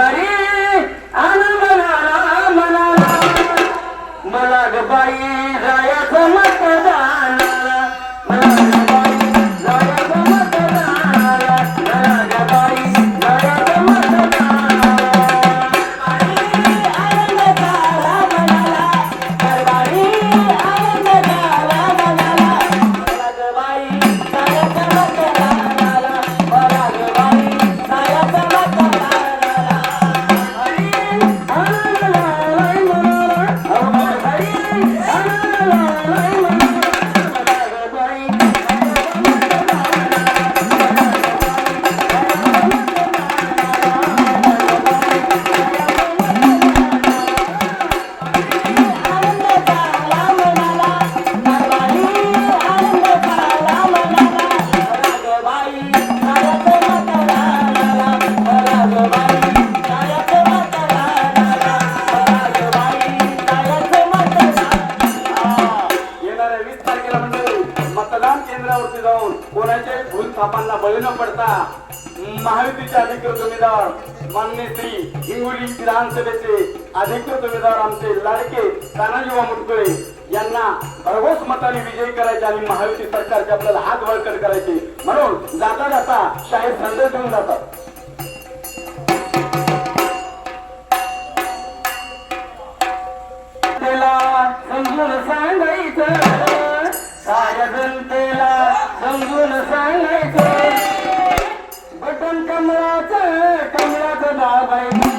अरे आन मनाला मनाला. मला गबाई जायचं मतदानाला Bye. केंद्रावरती जाऊन कोणाच्याही भूलथापांना बळी न पडता महायुतीचे अधिकृत उमेदवार मान्य श्री हिंगोली विधानसभेचे अधिकृत उमेदवार आमचे लाडके तानाजीवा मुटकुळे यांना भरघोस मताने विजयी करायचे आणि महायुती सरकारचे आपल्याला हात वळकट करायचे. म्हणून जाता जाता शाहीर संदेश देऊन जातात. त्याला समजून सांगायचं. साऱ्या जनतेला समजून सांगायचं. बटन कमळाचं कमळाचं दाबायचं